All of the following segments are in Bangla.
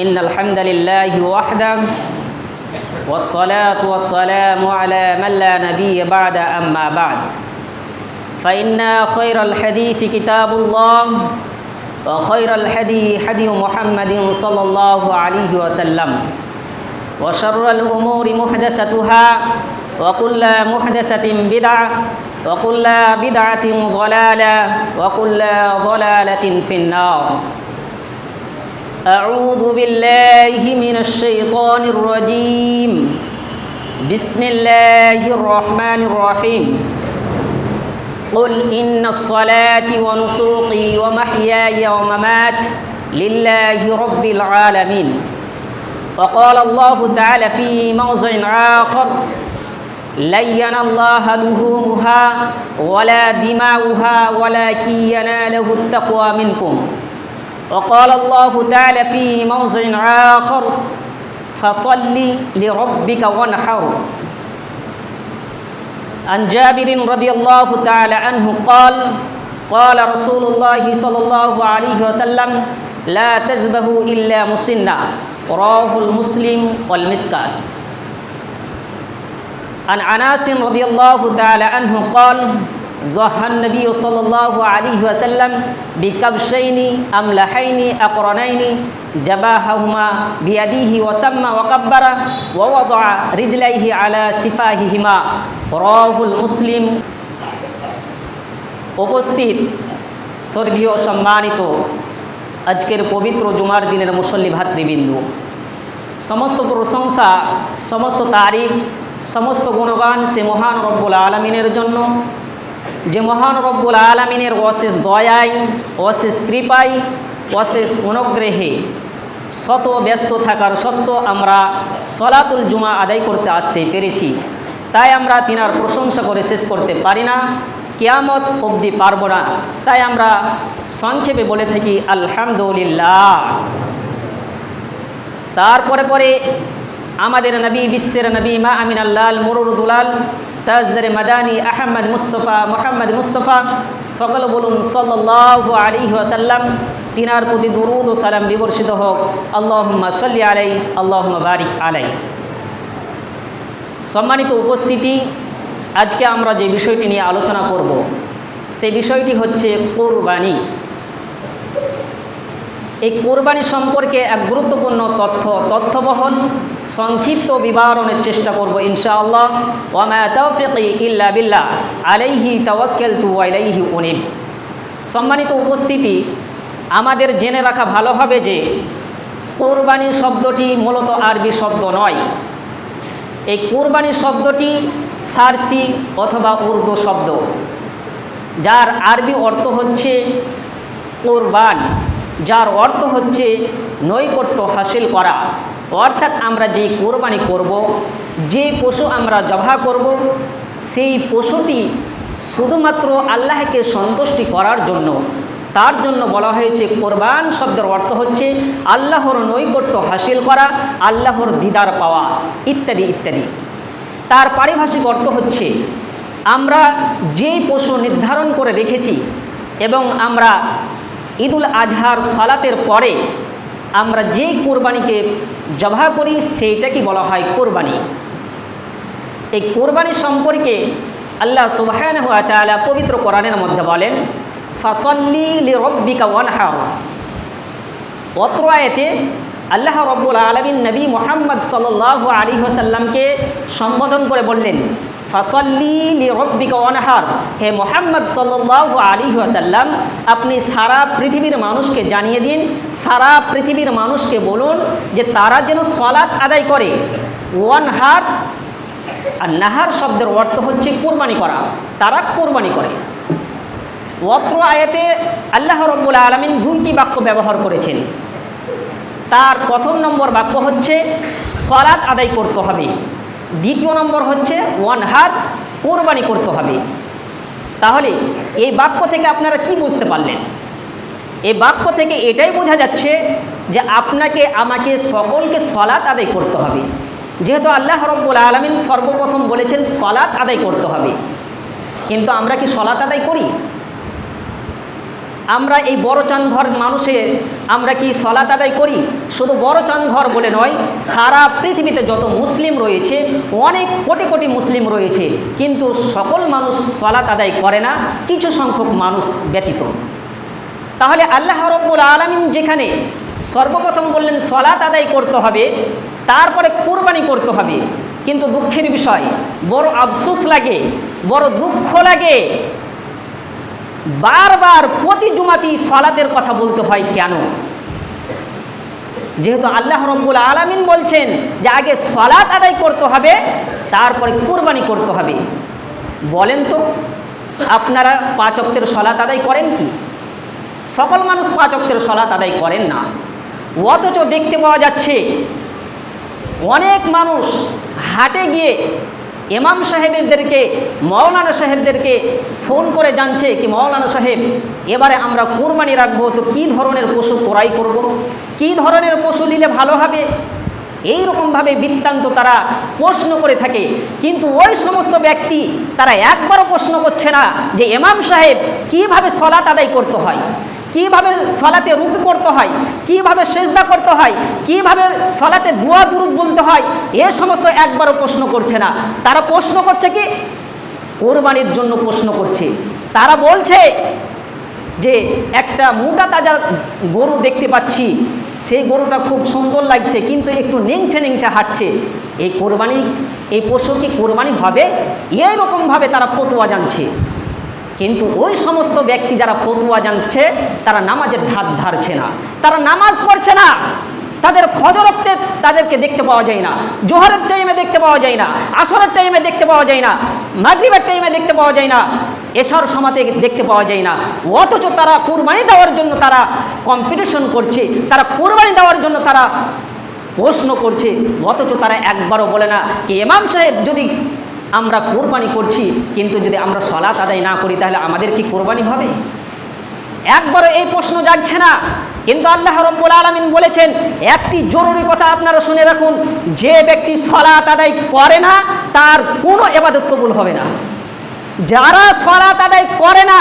إن الحمد لله وحده والصلاة والسلام على من لا نبي بعد أما بعد. فإن خير الحديث كتاب الله وخير الحدي حدي محمد صلى الله عليه وسلم. وشر الأمور محدثتها وكل محدثة بدعة وكل بدعة ضلالة وكل ضلالة في النار. أعوذ بالله من الشيطان الرجيم. بسم الله الرحمن الرحيم. قل إن الصلاة ونسوقي ومحياي وممات لله رب العالمين. وقال الله تعالى في موضع آخر لن ينال الله لحومها ولا دماؤها ولكن يناله التقوى منكم. وقال الله تعالى في موضع آخر فصل لربك وانحر. عن جابر رضي الله تعالى عنه قال قال رسول الله صلى الله عليه وسلم لا تذبحوا إلا مسنا رواه المسلم والمسكات. عن عناس رضي الله تعالى عنه قال জহান নবী সাল্লাহ আলী ওয়াসাল্লাম বিকাবশাইনি, আমলাহাইনি, আকরনাইনি জাবাহুমা বিয়াদিহি ওয়াসাম্মা ওকাব্বারা ওয়া রিদলাইহি আলা সিফাহি হিমা রহুল মুসলিম উপস্থিত, স্বর্গীয় সম্মানিত, আজকের পবিত্র জুমার দিনের মুসল্লি ভাতৃবিন্দু। সমস্ত প্রশংসা, সমস্ত তারিফ, সমস্ত গুণগান সে মহান রব্বুল আলমিনের জন্য যে মহান রব্বুল আলমিনের অশেষ দয়ায় অশেষ কৃপায় অশেষ অনুগ্রহে শত ব্যস্ত থাকার সত্ত্বেও আমরা সলাতুল জুমা আদায় করতে আসতে পেরেছি। তাই আমরা তিনার প্রশংসা করে শেষ করতে পারি না। কেয়ামত অবধি পারব না। তাই আমরা সংক্ষেপে বলে থাকি, আলহামদুলিল্লাহ। তারপরে পরে আমাদের নবী, বিশ্বের নবী, মা আমিন আল্লাহ মুরুর দুলাল, তাজদারে মাদানী আহমদ মুস্তফা, মোহাম্মদ মুস্তফা, সকল বলুন সাল্লাহ আলী ওয়াসাল্লাম, তিনার প্রতি দুরুদ ও সালাম বিবর্ষিত হোক। আল্লাহ সাল্লি আলাই আল্লাহ বারিক আলাই সম্মানিত উপস্থিতি, আজকে আমরা যে বিষয়টি নিয়ে আলোচনা করব, সে বিষয়টি হচ্ছে কোরবানি। এই কোরবানি সম্পর্কে এক গুরুত্বপূর্ণ তথ্য, তথ্যবহন, সংক্ষিপ্ত বিবরণের চেষ্টা করব ইনশাআল্লাহ। ওয়ামা তৌফিকি ইল্লা বিল্লাহ, আলাইহি তাওয়াক্কেল তু আলাইহি উনিব। সম্মানিত উপস্থিতি, আমাদের জেনে রাখা ভালো হবে যে, কোরবানি শব্দটি মূলত আরবি শব্দ নয়। এই কোরবানি শব্দটি ফার্সি অথবা উর্দু শব্দ, যার আরবি অর্থ হচ্ছে কোরবান। যার অর্থ হচ্ছে নৈকট্য হাসিল করা। অর্থাৎ আমরা যে কোরবানি করব, যে পশু আমরা জবা করব, সেই পশুটি শুধুমাত্র আল্লাহকে সন্তুষ্টি করার জন্য। তার জন্য বলা হয়েছে, কোরবান শব্দের অর্থ হচ্ছে আল্লাহর নৈকট্য হাসিল করা, আল্লাহর দিদার পাওয়া, ইত্যাদি ইত্যাদি। তার পারিভাষিক অর্থ হচ্ছে, আমরা যেই পশু নির্ধারণ করে রেখেছি এবং আমরা ঈদুল আজহার সালাতের পরে আমরা যেই কোরবানিকে জবা করি, সেইটাকে বলা হয় কোরবানি। এই কোরবানি সম্পর্কে আল্লাহ সুবাহান হুয়া তালা পবিত্র কোরআনের মধ্যে বলেন, ফাসল্লি লি রব্বিকা ওয়ানহার। অত্র আয়তে আল্লাহ রব্বুল আলমিন নবী মোহাম্মদ সাল্লাহ আলী হাসাল্লামকে সম্বোধন করে বললেন হে মোহাম্মদ সাল্লাহ আলী আসাল্লাম আপনি সারা পৃথিবীর মানুষকে জানিয়ে দিন, সারা পৃথিবীর মানুষকে বলুন যে তারা যেন সলাৎ আদায় করে। ওয়ান হার আর নাহার শব্দের অর্থ হচ্ছে কোরবানি করা, তারা কোরবানি করে। অত্র আয়াতে আল্লাহ রব্বুল আলমিন দুইটি বাক্য ব্যবহার করেছেন। তার প্রথম নম্বর বাক্য হচ্ছে সলাৎ আদায় করতে হবে। দ্বিতীয় নম্বর হচ্ছে ওয়ান হাত কোরবানি করতে হবে। তাহলে এই বাক্য থেকে আপনারা কি বুঝতে পারলেন? এই বাক্য থেকে এটাই বোঝা যাচ্ছে যে আপনাকে, আমাকে, সকলকে সলাৎ আদায় করতে হবে। যেহেতু আল্লাহ রব্বুল আলমিন সর্বপ্রথম বলেছেন সলাৎ আদায় করতে হবে। কিন্তু আমরা কি সলাৎ আদায় করি? আমরা এই বড় চাঁদঘর মানুষের আমরা কি সলাত আদায় করি? শুধু বড় চাঁদঘর বলে নয়, সারা পৃথিবীতে যত মুসলিম রয়েছে, অনেক কোটি কোটি মুসলিম রয়েছে, কিন্তু সকল মানুষ সলাত আদায় করে না, কিছু সংখ্যক মানুষ ব্যতীত। তাহলে আল্লাহ রব্বুল আলমিন যেখানে সর্বপ্রথম বললেন সলাত আদায় করতে হবে, তারপরে কোরবানি করতে হবে। কিন্তু দুঃখের বিষয়, বড় আফসোস লাগে, বড় দুঃখ লাগে বারবার প্রতি জুমাতেই সলাতের কথা বলতে হয় কেন? যেহেতু আল্লাহ রব্বুল আলমিন বলছেন যে আগে সলাত আদায় করতে হবে, তারপরে কোরবানি করতে হবে। বলেন তো, আপনারা পাঁচ অক্তের সলাত আদায় করেন কি? সকল মানুষ পাঁচ অক্তের সলাত আদায় করেন না। অথচ দেখতে পাওয়া যাচ্ছে, অনেক মানুষ হাটে গিয়ে ইমাম সাহেবদেরকে মৌলানা সাহেবদেরকে ফোন করে জানছে কি মৌলানা সাহেব, এবারে আমরা কোরবানি রাখব, তো কী ধরনের পশু ক্রয় করব। কী ধরনের পশু নিলে ভালো হবে? এই রকমভাবে বৃত্তান্ত তারা প্রশ্ন করে থাকে। কিন্তু ওই সমস্ত ব্যক্তি তারা একবারও প্রশ্ন করছে না যে এমাম সাহেব কীভাবে সলাত আদায় করতে হয়? কীভাবে সলাতে রুকু করতে হয়, কীভাবে সেজদা করতে হয়, কীভাবে সলাতে দোয়া দুরুদ বলতে হয়, এ সমস্ত একবারও প্রশ্ন করছে না। তারা প্রশ্ন করছে কি? কোরবানির জন্য প্রশ্ন করছে। তারা বলছে যে একটা মোটা তাজা গরু দেখতে পাচ্ছি সেই গরুটা খুব সুন্দর লাগছে, কিন্তু একটু নেংছে নেংছে হাঁটছে। এই কোরবানি, এই পশু কি কোরবানি হবে? এইরকমভাবে তারা ফতুয়া জানছে। কিন্তু ওই সমস্ত ব্যক্তি যারা ফতুয়া জানছে, তারা নামাজের ধার ধারছে না। তারা নামাজ পড়ছে না। তাদের ফজরত্বে তাদেরকে দেখতে পাওয়া যায় না। জোহরের টাইমে দেখতে পাওয়া যায় না। আসরের টাইমে দেখতে পাওয়া যায় না। মাগরিবের টাইমে দেখতে পাওয়া যায় না। এশার সমাতে দেখতে পাওয়া যায় না। অথচ তারা কোরবানি দেওয়ার জন্য তারা কম্পিটিশন করছে। তারা কোরবানি দেওয়ার জন্য তারা প্রশ্ন করছে। অথচ তারা একবারও বলে না। কি ইমাম সাহেব যদি আমরা কোরবানি করছি, কিন্তু যদি আমরা সলাত আদায় না করি, তাহলে আমাদের কি কোরবানি হবে? একবারও এই প্রশ্ন যাচ্ছে না। কিন্তু আল্লাহ রব্বুল আলমিন বলেছেন, একটি জরুরি কথা আপনারা শুনে রাখুন, যে ব্যক্তি সলাত আদায় করে না, তার কোনো এবাদত কবুল হবে না। যারা সলাত আদায় করে না,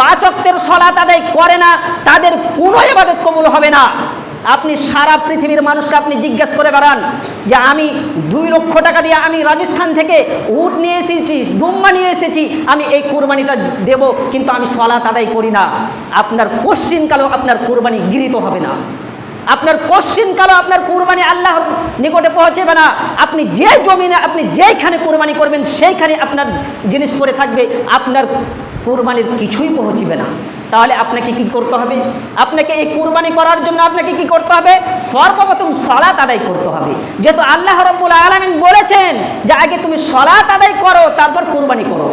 পাঁচ অক্তের সলাত আদায় করে না, তাদের কোনো এবাদত কবুল হবে না। আপনি সারা পৃথিবীর মানুষকে আপনি জিজ্ঞেস করে বেড়ান যে আমি দুই লক্ষ টাকা দিয়ে আমি রাজস্থান থেকে উট নিয়ে এসেছি, দুম্বা নিয়ে এসেছি, আমি এই কোরবানিটা দেব, কিন্তু আমি সলাত আদায় করি না। আপনার কোশ্চিনকালেও আপনার কোরবানি গৃহীত হবে না। আপনার কোশ্চিনকালও আপনার কোরবানি আল্লাহর নিকটে পৌঁছেবে না। আপনি যে জমিনে, আপনি যেইখানে কোরবানি করবেন, সেইখানে আপনার জিনিস পড়ে থাকবে। আপনার কোরবানির কিছুই পৌঁছিবে না। তাহলে আপনাকে কি করতে হবে? আপনাকে এই কুরবানি করার জন্য আপনাকে কি করতে হবে? সর্বপ্রথম সলাত আদায় করতে হবে। যেহেতু আল্লাহ রব্বুল আলমিন বলেছেন যে আগে তুমি সলাত আদায় করো, তারপর কুরবানি করো।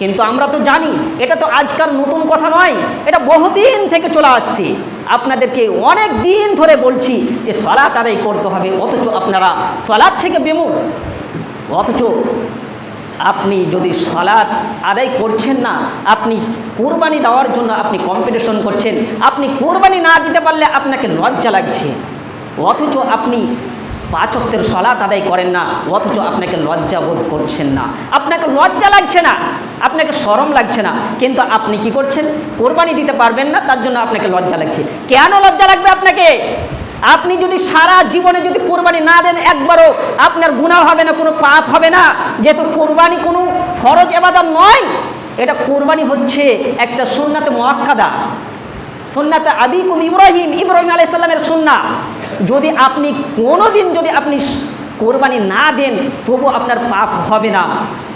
কিন্তু আমরা তো জানি, এটা তো আজকাল নতুন কথা নয়, এটা বহুদিন থেকে চলে আসছে। আপনাদেরকে অনেক দিন ধরে বলছি যে সলাৎ আদায় করতে হবে, অথচ আপনারা সলাৎ থেকে বিমুখ। অথচ আপনি যদি সলাৎ আদায় করছেন না, আপনি কোরবানি দেওয়ার জন্য আপনি কম্পিটিশন করছেন, আপনি কোরবানি না দিতে পারলে আপনাকে লজ্জা লাগছে। অথচ আপনি পাঁচ অক্তের সলাৎ আদায় করেন না, অথচ আপনাকে লজ্জা বোধ করছেন না। আপনাকে লজ্জা লাগছে না, আপনাকে সরম লাগছে না, কিন্তু আপনি কি করছেন? কোরবানি দিতে পারবেন না, তার জন্য আপনাকে লজ্জা লাগছে। কেন লজ্জা লাগবে আপনাকে? আপনি যদি সারা জীবনে যদি কোরবানি না দেন একবারও, আপনার গুণা হবে না, কোনো পাপ হবে না। যেহেতু কোরবানি কোনো ফরজ এবাদত নয়, এটা কোরবানি হচ্ছে একটা সুন্নাতে মোয়াক্কাদা সুন্নাতে আবিকুম ইব্রাহিম ইব্রাহিম আলাইসাল্লামের সুন্না যদি আপনি কোনো দিন যদি আপনি কোরবানি না দেন, তবু আপনার পাপ হবে না।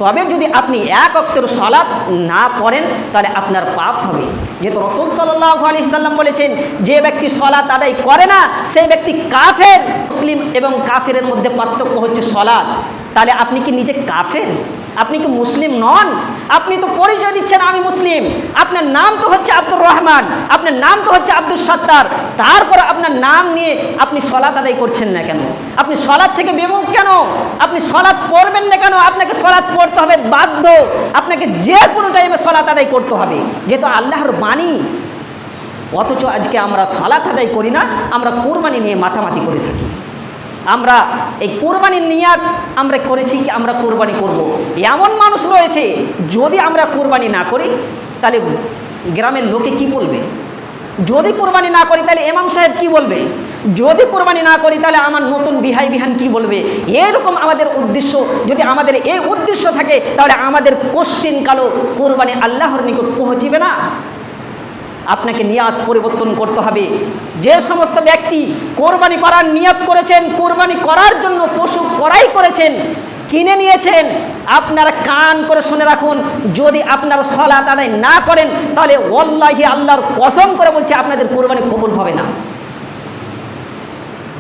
তবে যদি আপনি এক অক্তের সলাপ না পড়েন, তাহলে আপনার পাপ হবে। যেহেতু রসুল সাল্লাহ আলি সাল্লাম বলেছেন, যে ব্যক্তি সলাৎ আদায় করে না, সেই ব্যক্তি কাফের, মুসলিম এবং কাফেরের মধ্যে পার্থক্য হচ্ছে সলাৎ তাহলে আপনি কি নিজে কাফের? আপনি কি মুসলিম নন? আপনি তো পরিচয় দিচ্ছেন আমি মুসলিম। আপনার নাম তো হচ্ছে আব্দুর রহমান। আপনার নাম তো হচ্ছে আব্দুল সত্তার। তারপর আপনার নাম নিয়ে আপনি সলাৎ আদায় করছেন না কেন? আপনি সলাৎ থেকে বিমুখ কেন? আপনি সলাৎ পড়বেন না কেন? আপনাকে সলাৎ পড়তে হবে বাধ্য। আপনাকে যে কোনো টাইমে সলাৎ আদায় করতে হবে। যেহেতু আল্লাহর বাণী। অথচ আজকে আমরা সলাৎ আদায় করি না, আমরা কোরবানি নিয়ে মাথামাতি করে থাকি। আমরা এই কোরবানির নিয়াত আমরা করেছি কি আমরা কোরবানি করব। এমন মানুষ রয়েছে, যদি আমরা কোরবানি না করি, তাহলে গ্রামের লোকে কি বলবে? যদি কোরবানি না করি, তাহলে এমাম সাহেব কি বলবে? যদি কোরবানি না করি, তাহলে আমার নতুন বিহাই বিহান কি বলবে? এরকম আমাদের উদ্দেশ্য, যদি আমাদের এই উদ্দেশ্য থাকে, তাহলে আমাদের কোশ্চিন কালো কোরবানি আল্লাহর নিকট পৌঁছিবে না। আপনাকে নিয়াত পরিবর্তন করতে হবে। যে সমস্ত ব্যক্তি কোরবানি করার নিয়াত করেছেন, কোরবানি করার জন্য পশু করাই করেছেন, কিনে নিয়েছেন, আপনারা কান করে শুনে রাখুন, যদি আপনারা সলাত আদায় না করেন, তাহলে ওল্লাহি আল্লাহর কসম করে বলছে, আপনাদের কোরবানি কবুল হবে না।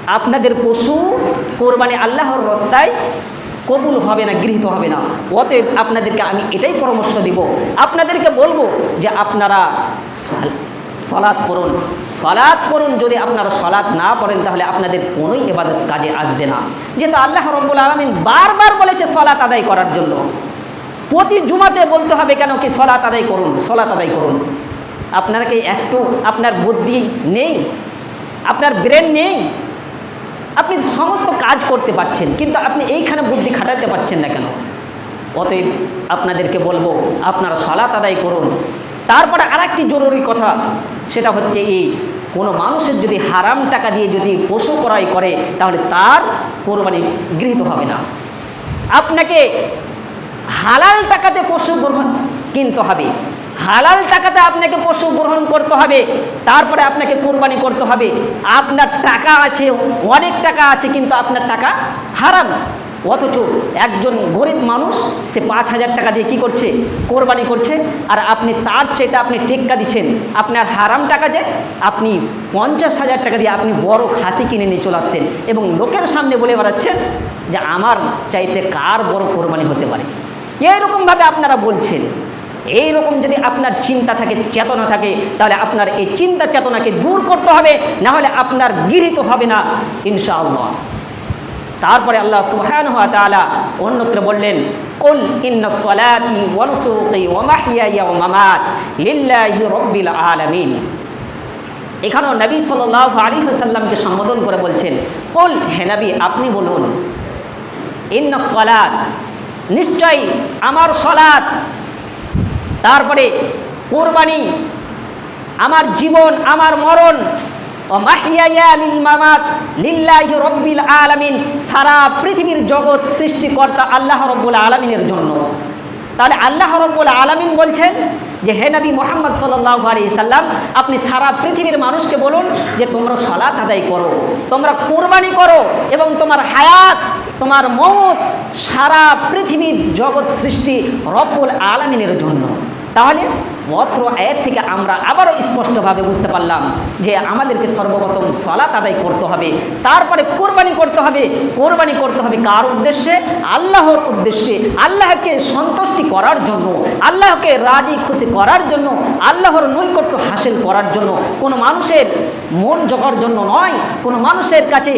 আপনাদের পশু কোরবানি আল্লাহর রাস্তায় কবুল হবে না, গৃহীত হবে না। অতএব আপনাদেরকে আমি এটাই পরামর্শ দিব। আপনাদেরকে বলব যে আপনারা সল- সলাৎ পড়ুন। সলাৎ পড়ুন, যদি আপনারা সলাৎ না পড়েন, তাহলে আপনাদের কোনোই এবাদত কাজে আসবে না। যেহেতু আল্লাহ রব্বুল আলমিন বারবার বলেছে সলাৎ আদায় করার জন্য। প্রতি জুমাতে বলতে হবে কেন কি সলাৎ আদায় করুন সলাৎ আদায় করুন। আপনার কি একটু আপনার বুদ্ধি নেই? আপনার ব্রেন নেই? আপনি সমস্ত কাজ করতে পারছেন, কিন্তু আপনি এইখানে বুদ্ধি খাটাতে পারছেন না কেন? অতএব আপনাদেরকে বলব, আপনারা সালাত আদায় করুন। তারপরে আরেকটি জরুরি কথা, সেটা হচ্ছে এই, কোনো মানুষের যদি হারাম টাকা দিয়ে যদি পশু ক্রয় করে, তাহলে তার কোরবানি গৃহীত হবে না। আপনাকে হালাল টাকাতে পশু কিনতে হবে। হালাল টাকাতে আপনাকে পশু গ্রহণ করতে হবে, তারপরে আপনাকে কোরবানি করতে হবে। আপনার টাকা আছে, অনেক টাকা আছে, কিন্তু আপনার টাকা হারাম। অথচ একজন গরিব মানুষ, সে পাঁচ হাজার টাকা দিয়ে কী করছে? কোরবানি করছে। আর আপনি তার চাইতে আপনি টেক্কা দিচ্ছেন। আপনার হারাম টাকা যে আপনি পঞ্চাশ হাজার টাকা দিয়ে আপনি বড় খাসি কিনে নিয়ে চলে আসছেন এবং লোকের সামনে বলে বেড়াচ্ছেন যে আমার চাইতে কার বড় কোরবানি হতে পারে? এইরকমভাবে আপনারা বলছেন। এই রকম যদি আপনার চিন্তা থাকে, চেতনা থাকে, তাহলে আপনার এই চিন্তা চেতনাকে দূর করতে হবে না হলে আপনার গৃহীত হবে না, ইনশাআল্লাহ। তারপরে আল্লাহ সুবহান ওয়া তাআলা অন্যত্র বললেন, কুল ইন্না সলাতি ওয়া মাহইয়ায়া ওয়া মামাত লিল্লাহি রাব্বিল আলামিন। এখানেও নবী সাল্লাল্লাহু আলাইহি ওয়াসাল্লামকে সম্বোধন করে বলছেন, কুল, হে নবী, আপনি বলুন, ইন্না সলাত, নিশ্চয়ই আমার সলাত তারপরে, কোরবানি, আমার জীবন, আমার মরণ রব্বিল আলামিন, সারা পৃথিবীর জগৎ সৃষ্টিকর্তা আল্লাহ রব্বুল আলামিনের জন্য। তাহলে আল্লাহ রব্বুল আলামিন বলছেন যে, হে নবী মোহাম্মদ সাল্লাল্লাহু আলাইহি সাল্লাম, আপনি সারা পৃথিবীর মানুষকে বলুন যে, তোমরা সলাত আদায় করো, তোমরা কোরবানি করো এবং তোমার হায়াত, তোমার মত সারা পৃথিবীর জগৎ সৃষ্টি রব্বুল আলামিনের জন্য। তাহলে অত্র আয়ের থেকে আমরা আবারও স্পষ্টভাবে বুঝতে পারলাম যে আমাদেরকে সর্বপ্রথম সলাত আদায় করতে হবে, তারপরে কোরবানি করতে হবে। কোরবানি করতে হবে কার উদ্দেশ্যে? আল্লাহর উদ্দেশ্যে। আল্লাহকে সন্তুষ্টি করার জন্য, আল্লাহকে রাজি খুশি করার জন্য, আল্লাহর নৈকট্য হাসিল করার জন্য। কোনো মানুষের মন জগার জন্য নয়, কোনো মানুষের কাছে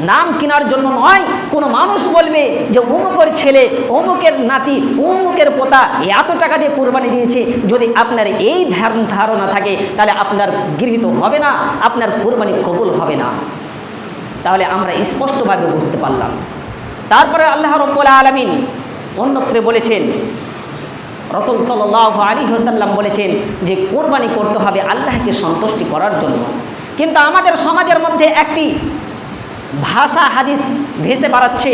নাম কেনার জন্য নয়। কোনো মানুষ বলবে যে, অমুকের ছেলে, অমুকের নাতি, অমুকের পোতা এত টাকা দিয়ে কোরবানি দিয়েছে। যদি আপনার এই ধারণ ধারণা থাকে, তাহলে আপনার গৃহীত হবে না, আপনার কোরবানি কবুল হবে না। তাহলে আমরা স্পষ্টভাবে বুঝতে পারলাম। তারপরে আল্লাহ রব্বুল আলমিন অন্যত্রে বলেছেন, রসুল সাল্লাহ আলী হোসাল্লাম বলেছেন যে কোরবানি করতে হবে আল্লাহকে সন্তুষ্টি করার জন্য। কিন্তু আমাদের সমাজের মধ্যে একটি ভাষা হাদিস ভেসে বেড়াচ্ছে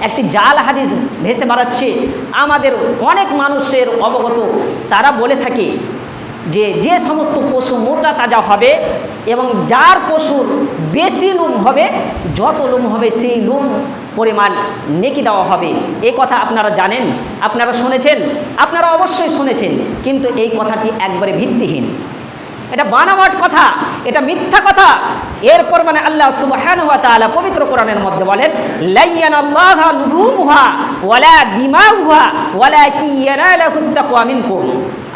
একটি জাল হাদিস ভেসে বেড়াচ্ছে। আমাদের অনেক মানুষের অবগত, তারা বলে থাকে যে যে সমস্ত পশু মোটা তাজা হবে এবং যার পশুর বেশি লুম হবে, যত লুম হবে সেই লুম পরিমাণ নেকি দেওয়া হবে। এই কথা আপনারা জানেন? আপনারা শুনেছেন? আপনারা অবশ্যই শুনেছেন। কিন্তু এই কথাটি একবারে ভিত্তিহীন। এটা বানাওয়াট কথা, এটা মিথ্যা কথা। এরপর মানে আল্লাহ তাআলা পবিত্র কোরআনের মধ্যে বলেন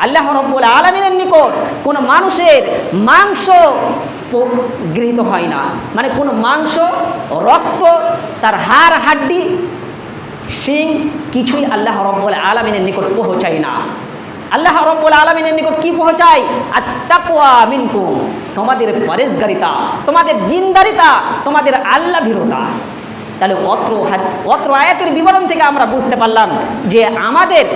আল্লাহ রব্বুল আলামিনের নিকট কোন মানুষের মাংস গৃহীত হয় না। মানে কোনো মাংস, রক্ত, তার হাড়, হাড্ডি সিং কিছুই আল্লাহ রব্বুল আলমিনের নিকট পৌঁছায় না। আল্লাহ রব্বুল আলমিনের নিকট কি পৌঁছায়? আর তাকুয়া মিনকুম। তোমাদের পরেশগারিতা, তোমাদের দিনদারিতা, তোমাদের আল্লাহ ভীরতা তাহলে অত্র অত্র আয়াতের বিবরণ থেকে আমরা বুঝতে পারলাম যে আমাদের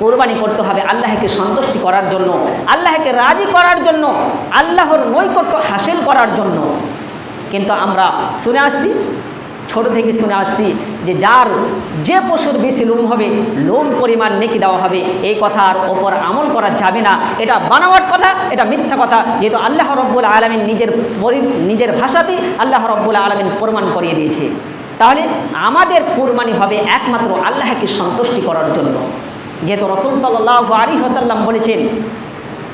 কোরবানি করতে হবে আল্লাহকে সন্তুষ্টি করার জন্য, আল্লাহকে রাজি করার জন্য, আল্লাহর নৈকট্য হাসিল করার জন্য। কিন্তু আমরা শুনে আসছি ছোট থেকে শুনে আসছি যে যার যে পশুর বেশি লোম হবে, লোম পরিমাণ নেকি দেওয়া হবে। এই কথার ওপর আমল করা যাবে না। এটা বানাওয়াট কথা, এটা মিথ্যা কথা। যেহেতু আল্লাহ রব্বুল আলমিন নিজের নিজের ভাষাতেই আল্লাহ রব্বুল আলমিন প্রমাণ করিয়ে দিয়েছে। তাহলে আমাদের কুরবানি হবে একমাত্র আল্লাহকে সন্তুষ্টি করার জন্য। যেহেতু রসুল সাল্লাহ আলী হাসাল্লাম বলেছেন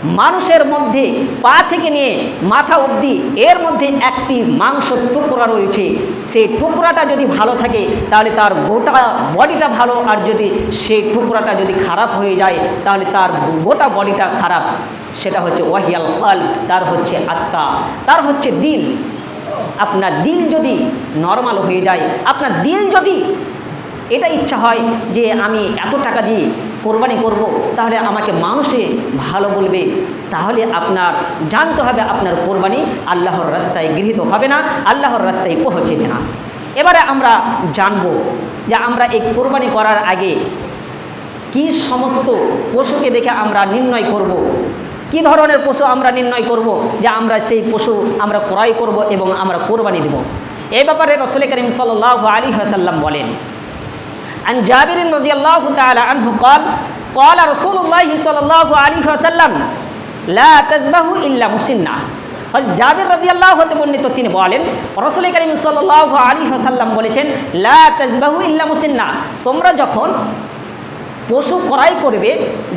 মানুষের মধ্যে পা থেকে নিয়ে মাথা অবধি এর মধ্যে একটি মাংস টুকরা রয়েছে। সেই টুকরাটা যদি ভালো থাকে, তাহলে তার গোটা বডিটা ভালো। আর যদি সেই টুকরাটা যদি খারাপ হয়ে যায়, তাহলে তার গোটা বডিটা খারাপ। সেটা হচ্ছে ওয়াহিয়াল আল তার হচ্ছে আত্মা, তার হচ্ছে দিল। আপনার দিল যদি নর্মাল হয়ে যায়, আপনার দিল যদি এটা ইচ্ছা হয় যে আমি এত টাকা দিয়ে কোরবানি করব, তাহলে আমাকে মানুষে ভালো বলবে তাহলে আপনার জানতে হবে আপনার কোরবানি আল্লাহর রাস্তায় গৃহীত হবে না, আল্লাহর রাস্তায় পৌঁছেবে না এবারে আমরা জানব যে আমরা এই কোরবানি করার আগে কি সমস্ত পশুকে দেখে আমরা নির্ণয় করব। কি ধরনের পশু আমরা নির্ণয় করব যে আমরা সেই পশু আমরা ক্রয় করব এবং আমরা কোরবানি দেব এই ব্যাপারে রসুল করিম সাল্লাহ আলী হাসাল্লাম বলেন عن جابر رضي الله تعالى عنه قال قال رسول الله صلى الله عليه وسلم لا تذبحوا إلا مسنة জাবির রাজি আল্লাহ হতে বর্ণিত তিনি বলেন রসুল করিম সাল্লাহ আলী হাসাল্লাম বলেছেন লা তাজবাহু ইল্লা মুসিন্না তোমরা যখন পশু ক্রয় করবে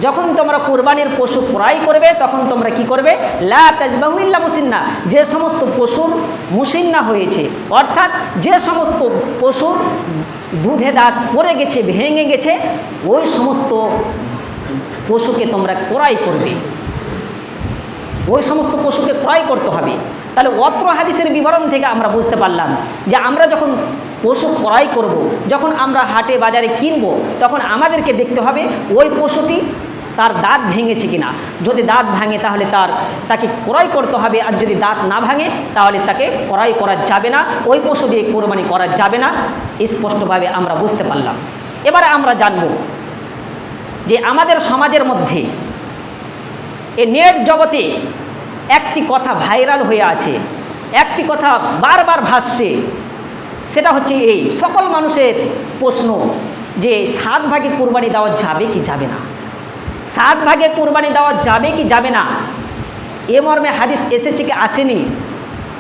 যখন তোমরা কোরবানির পশু ক্রয় করবে তখন তোমরা কি করবে লা তাজবাহু ইল্লা মুসিন্না যে সমস্ত পশুর মুসিন্না হয়েছে অর্থাৎ যে সমস্ত পশুর দুধে দাঁত পড়ে গেছে, ভেঙে গেছে, ওই সমস্ত পশুকে তোমরা ক্রয় করবে ওই সমস্ত পশুকে ক্রয় করতে হবে তাহলে অত্র হাদিসের বিবরণ থেকে আমরা বুঝতে পারলাম যে আমরা যখন পশু ক্রয় করব। যখন আমরা হাটে বাজারে কিনব, তখন আমাদেরকে দেখতে হবে ওই পশুটি তার দাঁত ভেঙেছে কিনা? যদি দাঁত ভাঙে তাহলে তার, তাকে ক্রয় করতে হবে, আর যদি দাঁত না ভাঙে তাহলে তাকে ক্রয় করা যাবে না, ওই পশু দিয়ে কোরবানি করা যাবে না। স্পষ্টভাবে আমরা বুঝতে পারলাম। এবারে আমরা জানব যে আমাদের সমাজের মধ্যে এ নেট জগতে একটি কথা ভাইরাল হয়ে আছে, একটি কথা বারবার ভাসছে। সেটা হচ্ছে এই, সকল মানুষের প্রশ্ন যে সাত ভাগে কোরবানি দেওয়া যাবে কি যাবে না? সাত ভাগে কোরবানি দেওয়া যাবে কি যাবে না? এ মর্মে হাদিস এসেছে কি আসেনি?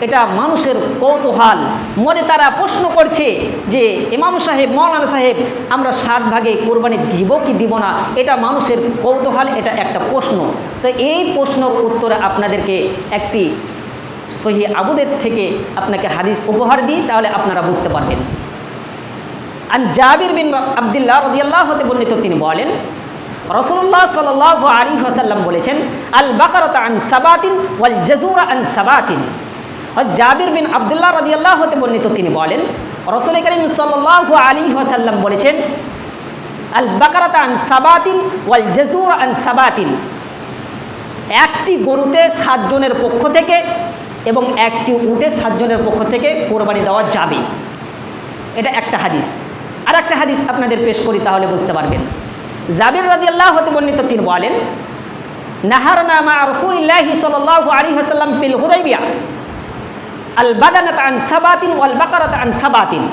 এটা মানুষের কৌতূহল। মনে তারা প্রশ্ন করছে যে, ইমাম সাহেব, মৌলানা সাহেব, আমরা সাত ভাগে কোরবানি দিব কি দিব না? এটা মানুষের কৌতূহল, এটা একটা প্রশ্ন। তো এই প্রশ্নর উত্তরে আপনাদেরকে একটি সহি আবুদের থেকে আপনাকে হাদিস উপহার দিই, তাহলে আপনারা বুঝতে পারবেন। আর জাবির বিন আবদুল্লাহ রদিয়াল্লাহ হতে বর্ণিত তিনি বলেন রসুল্লাহ সাল আলী হাসাল্লাম বলেছেন আল বাকারত আন সাবাতিন ওয়াল জজুরা আন সাবাতিন। জাবির বিন আবদুল্লাহ রদিয়াল্লাহ হতে বর্ণিত তিনি বলেন, রসুল করিম সাল্লাহ আলী হাসাল্লাম বলেছেন আল বাকারত আন সাবাতিন ওয়াল জজুর আন সাবাতিন। একটি গরুতে সাতজনের পক্ষ থেকে এবং একটি উটে সাতজনের পক্ষ থেকে কোরবানি দেওয়া যাবে। এটা একটা হাদিস। আর একটা হাদিস আপনাদের পেশ করি তাহলে বুঝতে পারবেন। জাবির রাজি আল্লাহ হতে বর্ণিত তিনি বলেন হুদাইবিয়া। আন সাবাতিন আন সাবাতিন।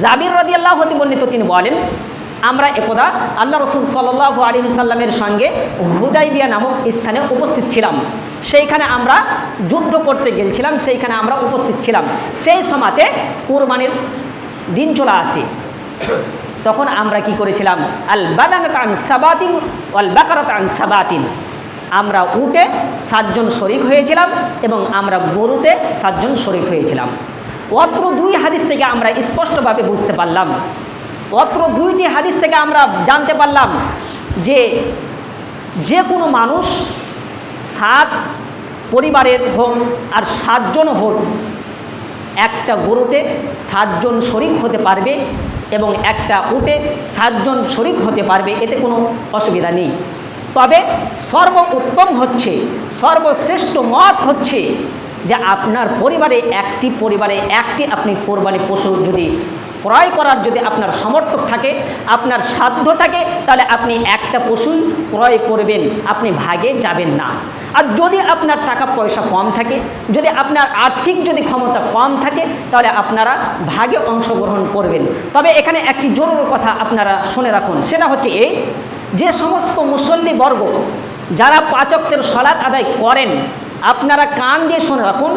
জাবির আল্লাহ তিনি বলেন, আমরা একদা আল্লাহ রসুল সাল্লাহ আলী সঙ্গে হুদাইবিয়া নামক স্থানে উপস্থিত ছিলাম। সেইখানে আমরা যুদ্ধ করতে গেছিলাম সেইখানে আমরা উপস্থিত ছিলাম। সেই সময়তে কোরবানির দিন চলে আসে। তখন আমরা কি করেছিলাম? আল বাদানাত আন সাবাতিন বাকারাত আন সাবাতিন। আমরা উটে সাতজন শরিক হয়েছিলাম এবং আমরা গরুতে সাতজন শরিক হয়েছিলাম। অত্র দুই হাদিস থেকে আমরা স্পষ্টভাবে বুঝতে পারলাম। অত্র দুইটি হাদিস থেকে আমরা জানতে পারলাম যে যে কোনো মানুষ সাত পরিবারের হোক আর সাতজন হোক একটা গরুতে সাতজন শরিক হতে পারবে এবং একটা উটে সাতজন শরিক হতে পারবে, এতে কোনো অসুবিধা নেই। তবে সর্ব উত্তম হচ্ছে, সর্বশ্রেষ্ঠ মত হচ্ছে যে আপনার পরিবারে একটি পরিবারে একটি আপনি কোরবানি পশু যদি ক্রয় করার যদি আপনার সমর্থক থাকে, আপনার সাধ্য থাকে, তাহলে আপনি একটা পশুই ক্রয় করবেন, আপনি ভাগে যাবেন না। আর যদি আপনার টাকা পয়সা কম থাকে, যদি আপনার আর্থিক যদি ক্ষমতা কম থাকে, তাহলে আপনারা ভাগে অংশগ্রহণ করবেন। তবে এখানে একটি জরুরি কথা আপনারা শুনে রাখুন, সেটা হচ্ছে এই যে সমস্ত মুসল্লি বর্গ, যারা পাচকদের সলাৎ আদায় করেন, আপনারা কান দিয়ে শুনে রাখুন,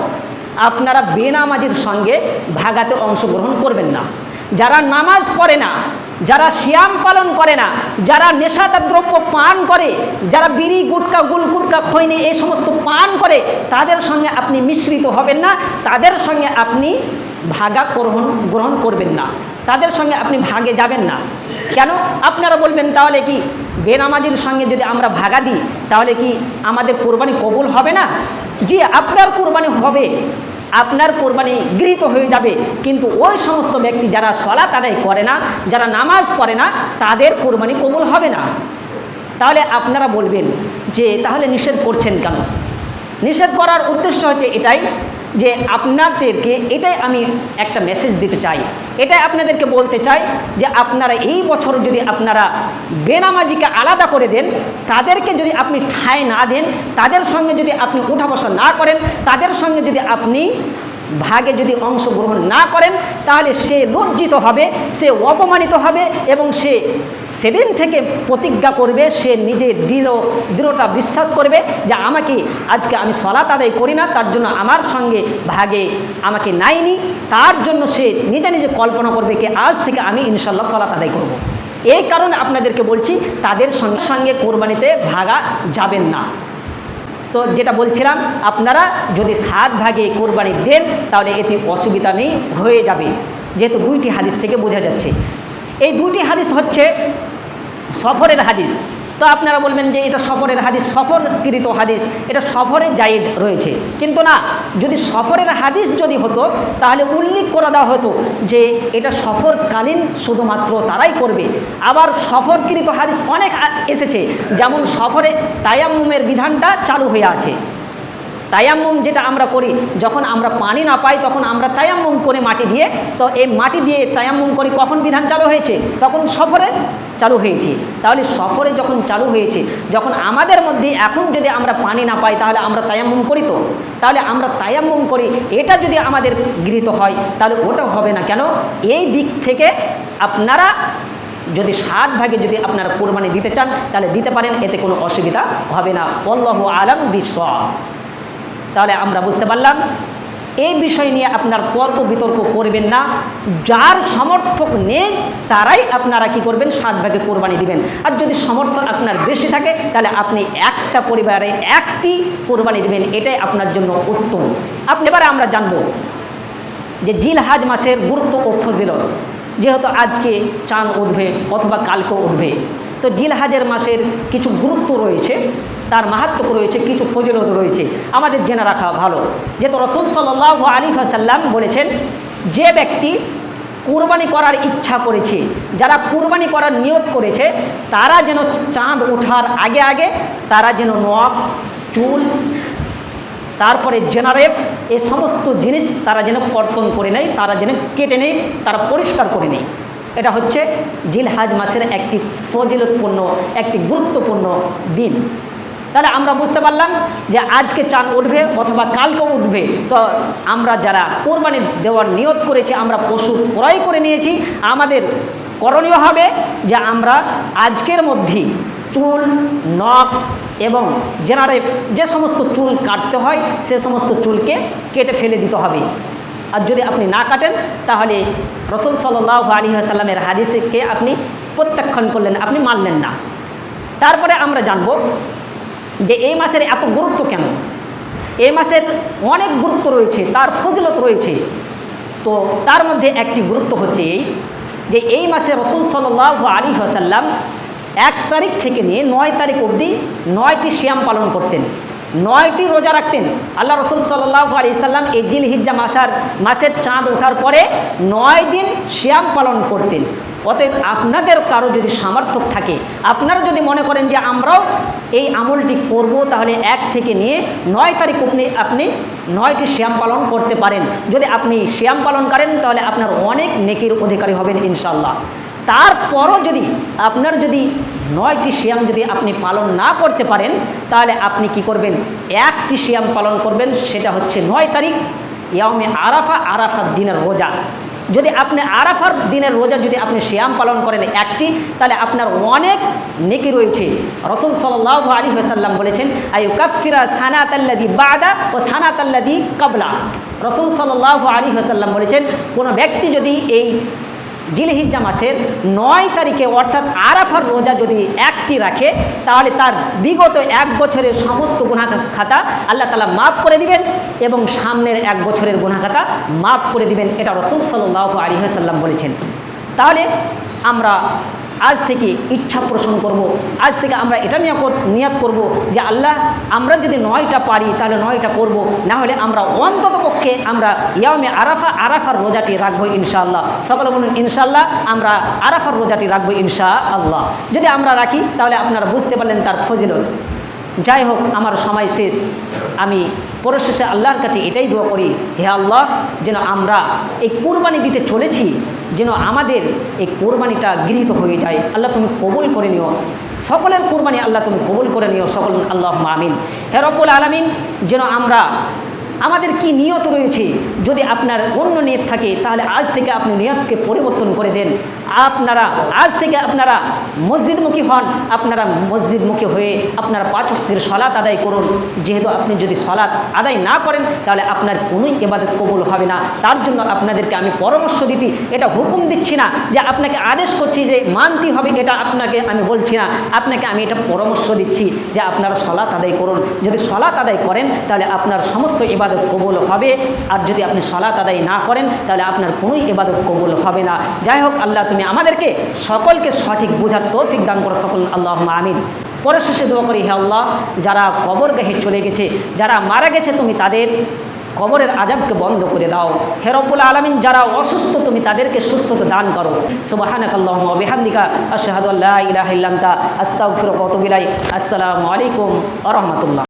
আপনারা বেনামাজির সঙ্গে ভাগাতে অংশগ্রহণ করবেন না। যারা নামাজ পড়ে না, যারা শিয়াম পালন করে না, যারা নেশাদার দ্রব্য পান করে, যারা বিড়ি, গুটকা, গুলকুটকা, খৈনি এই সমস্ত পান করে, তাদের সঙ্গে আপনি মিশ্রিত হবেন না, তাদের সঙ্গে আপনি ভাগা গ্রহণ গ্রহণ করবেন না, তাদের সঙ্গে আপনি ভাগে যাবেন না। কেন? আপনারা বলবেন, তাহলে কি বেনামাজির সঙ্গে যদি আমরা ভাগা দিই, তাহলে কি আমাদের কোরবানি কবুল হবে না? জি, আপনার কোরবানি হবে। আপনার কোরবানি গৃহীত হয়ে যাবে। কিন্তু ওই সমস্ত ব্যক্তি যারা সলাত আদায় করে না, যারা নামাজ পড়ে না, তাদের কোরবানি কোমল হবে না। তাহলে আপনারা বলবেন যে, তাহলে নিষেধ করছেন কেন? নিষেধ করার উদ্দেশ্য হচ্ছে এটাই যে আপনাদেরকে এটাই আমি একটা মেসেজ দিতে চাই। এটাই আপনাদেরকে বলতে চাই যে আপনারা এই বছর যদি আপনারা বেনামাজিকে আলাদা করে দেন, তাদেরকে যদি আপনি ঠায় না দেন, তাদের সঙ্গে যদি আপনি উঠা বসা না করেন, তাদের সঙ্গে যদি আপনি ভাগে যদি অংশগ্রহণ না করেন, তাহলে সে লজ্জিত হবে, সে অপমানিত হবে এবং সে সেদিন থেকে প্রতিজ্ঞা করবে, সে নিজে দৃঢ় দৃঢ়টা বিশ্বাস করবে যে আমাকে আজকে আমি সলাত আদায় করি না, তার জন্য আমার সঙ্গে ভাগে আমাকে নাইনি, তার জন্য সে নিজে নিজে কল্পনা করবে কি আজ থেকে আমি ইনশাল্লাহ সলাত আদায় করব। এই কারণে আপনাদেরকে বলছি, তাদের সঙ্গে সঙ্গে কোরবানিতে ভাগা যাবেন না তো যেটা বলছিলাম, আপনারা যদি সাত ভাগে কোরবানি দেন, তাহলে এতে অসুবিধা নেই, হয়ে যাবে। যেহেতু দুইটি হাদিস থেকে বোঝা যাচ্ছে। এই দুটি হাদিস হচ্ছে সফরের হাদিস। তো আপনারা বলবেন যে এটা সফরের হাদিস, সফরকৃত হাদিস, এটা সফরে জায়েজ রয়েছে। কিন্তু না, যদি সফরের হাদিস যদি হতো, তাহলে উল্লেখ করে দেওয়া হতো যে এটা সফরকালীন শুধুমাত্র তারাই করবে। আবার সফরকৃত হাদিস অনেক এসেছে, যেমন সফরে তায়াম্মুমের বিধানটা চালু হয়ে আছে। তায়াম্মুম যেটা আমরা করি, যখন আমরা পানি না পাই তখন আমরা তায়াম্মুম করে মাটি দিয়ে, তো এই মাটি দিয়ে তায়াম্মুম করি কখন বিধান চালু হয়েছে? তখন সফরে চালু হয়েছে। তাহলে সফরে যখন চালু হয়েছে, যখন আমাদের মধ্যে এখন যদি আমরা পানি না পাই তাহলে আমরা তায়াম্মুম করি তো? তাহলে আমরা তায়াম্মুম করি, এটা যদি আমাদের গৃহীত হয়, তাহলে ওটা হবে না। কেন? এই দিক থেকে আপনারা যদি সাত ভাগে যদি আপনারা কোরবানি দিতে চান, তাহলে দিতে পারেন, এতে কোনো অসুবিধা হবে না। অল্লাহ আলম বিশ্ব তাহলে আমরা বুঝতে পারলাম, এই বিষয় নিয়ে আপনার তর্ক বিতর্ক করবেন না। যার সমর্থক নেই, তারাই আপনারা কি করবেন? সাত ভাগে কোরবানি দিবেন। আর যদি সমর্থক আপনার বেশি থাকে, তাহলে আপনি একটা পরিবারে একটি কোরবানি দিবেন। এটাই আপনার জন্য উত্তম। আপনি এবারে আমরা জানব যে জিলহাজ মাসের গুরুত্ব ও ফজিলত, যেহেতু আজকে চাঁদ উঠবে অথবা কালকে উঠবে। তো জিলহাজের মাসের কিছু গুরুত্ব রয়েছে, তার মাহাত্ম রয়েছে, কিছু ফজিলত রয়েছে, আমাদের জেনে রাখা ভালো। যেহেতু রসুল সাল্লাহ আলী সাল্লাম বলেছেন, যে ব্যক্তি কুরবানি করার ইচ্ছা করেছে, যারা কুরবানি করার নিয়ত করেছে, তারা যেন চাঁদ ওঠার আগে আগে তারা যেন নখ, চুল, তারপরে জেনারেফ, এ সমস্ত জিনিস তারা যেন কর্তন করে নেয়, তারা যেন কেটে নেয়, তারা পরিষ্কার করে নেয়। এটা হচ্ছে জিলহাজ মাসের একটি ফজিলতপূর্ণ, একটি গুরুত্বপূর্ণ দিন। তাহলে আমরা বুঝতে পারলাম যে আজকে চাঁদ উঠবে অথবা কালকে উঠবে। তো আমরা যারা কোরবানি দেওয়ার নিয়ত করেছি, আমরা পশু ক্রয় করে নিয়েছি। আমাদের করণীয় হবে যে আমরা আজকের মধ্যেই চুল, নখ এবং জেনারে যে সমস্ত চুল কাটতে হয়, সে সমস্ত চুলকে কেটে ফেলে দিতে হবে। আর যদি আপনি না কাটেন, তাহলে রসুল সাল্লাহ আলী আসাল্লামের হাদিসকে আপনি প্রত্যাখ্যান করলেন, আপনি মানলেন না। তারপরে আমরা জানব যে এই মাসের এত গুরুত্ব কেন? এই মাসের অনেক গুরুত্ব রয়েছে, তার ফজিলত রয়েছে। তো তার মধ্যে একটি গুরুত্ব হচ্ছে এই যে এই মাসে রসুল সাল্লাহ আলী আসাল্লাম এক তারিখ থেকে নিয়ে নয় তারিখ অবধি নয়টি শ্যাম পালন করতেন। নয়টি রোজা রাখতেন। আল্লাহ রসুল সাল্লাহ আলি সাল্লাম এই জিল হিজ্জা মাসার, মাসের চাঁদ ওঠার পরে নয় দিন শ্যাম পালন করতেন। অতএব আপনাদের কারও যদি সামর্থ্য থাকে, আপনারা যদি মনে করেন যে আমরাও এই আমলটি করব, তাহলে এক থেকে নিয়ে নয় তারিখ আপনি আপনি নয়টি শ্যাম পালন করতে পারেন। যদি আপনি শ্যাম পালন করেন, তাহলে আপনার অনেক নেকির অধিকারী হবেন ইনশাল্লাহ তারপরও যদি আপনার যদি নয়টি শ্যাম যদি আপনি পালন না করতে পারেন, তাহলে আপনি কি করবেন? একটি শ্যাম পালন করবেন, সেটা হচ্ছে নয় তারিখ ইয়ামে আরাফা, আরাফার দিনের রোজা। যদি আপনি আরাফার দিনের রোজা যদি আপনি শ্যাম পালন করেন একটি, তাহলে আপনার অনেক নেকি রয়েছে। রসুল সাল্লাহ আলী হাসাল্লাম বলেছেন আয়ু কাফিরা সানাত আল্লাদি বাদা ও সানাত আল্লাদি কাবলা। রসুল সাল্লাহ আলী হাসাল্লাম বলেছেন, কোনো ব্যক্তি যদি এই জিলহিজ্জা মাসের নয় তারিখে, অর্থাৎ আরাফার রোজা যদি একটি রাখে, তাহলে তার বিগত এক বছরের সমস্ত গুণা খাতা আল্লাহ তালা মাফ করে দিবেন এবং সামনের এক বছরের গুণা খাতা মাফ করে দিবেন, এটা রসুল সাল্লাহ আলী সাল্লাম বলেছেন। তাহলে আমরা আজ থেকে ইচ্ছা পোষণ করব। আজ থেকে আমরা এটা নিয়ে নিয়াত করব যে আল্লাহ, আমরা যদি নয়টা পারি তাহলে নয়টা করব। না হলে আমরা অন্তত পক্ষে আমরা ইয়ামে আরাফা, আরাফার রোজাটি রাখব ইনশাআল্লাহ। সকলে বলুন, ইনশাআল্লাহ আমরা আরাফার রোজাটি রাখব ইনশা আল্লাহ যদি আমরা রাখি, তাহলে আপনারা বুঝতে পারলেন তার ফজিলত। যাই হোক, আমার সময় শেষ। আমি পরশেষে আল্লাহর কাছে এটাই দোয়া করি, হে আল্লাহ, যেন আমরা এই কুরবানি দিতে চলেছি যেন আমাদের এই কোরবানিটা গৃহীত হয়ে যায়। আল্লাহ তুমি কবুল করে নিও। সকলের কোরবানি আল্লাহ তুমি কবুল করে নিও। সকল আল্লাহ মামিন হেরবুল আলমিন, যেন আমরা আমাদের কি নিয়ত রয়েছে? যদি আপনার অন্য নিয়ত থাকে, তাহলে আজ থেকে আপনি নিয়তকে পরিবর্তন করে দেন। আপনারা, আজ থেকে আপনারা মসজিদমুখী হন, আপনারা মসজিদমুখী হয়ে আপনারা পাচকের সলাৎ আদায় করুন। যেহেতু আপনি যদি সলাৎ আদায় না করেন, তাহলে আপনার কোনোই এবাদত কবুল হবে না। তার জন্য আপনাদেরকে আমি পরামর্শ দিতি এটা হুকুম দিচ্ছি না যে আপনাকে আদেশ করছি যে মানতে হবে এটা আপনাকে আমি বলছি না। আপনাকে আমি এটা পরামর্শ দিচ্ছি যে আপনারা সলাৎ আদায় করুন। যদি সলাৎ আদায় করেন, তাহলে আপনার সমস্ত ইবাদত কবুল হবে। আর যদি আপনি সলাৎ আদায় না করেন, তাহলে আপনার কোনোই ইবাদত কবুল হবে না। যাই হোক, আল্লাহ তুমি আমাদেরকে সকলকে সঠিক বোঝার তৌফিক দান করো সকল আল্লাহ আমিন। পরে শেষে দোয়া করি, হে আল্লাহ, যারা কবর গাহে চলে গেছে, যারা মারা গেছে, তুমি তাদের কবরের আজাবকে বন্ধ করে দাও। হেরবুল আলমিন, যারা অসুস্থ, তুমি তাদেরকে সুস্থতা দান করো। সুবাহানাক আল্লাহ বেহান্দিকা আশাহাদুল্লাহ ইলাহিল্লান্তা আস্তাগফিরুকা ওয়া আতুবু ইলাইক। আসসালামু আলাইকুম ওয়া রাহমাতুল্লাহ।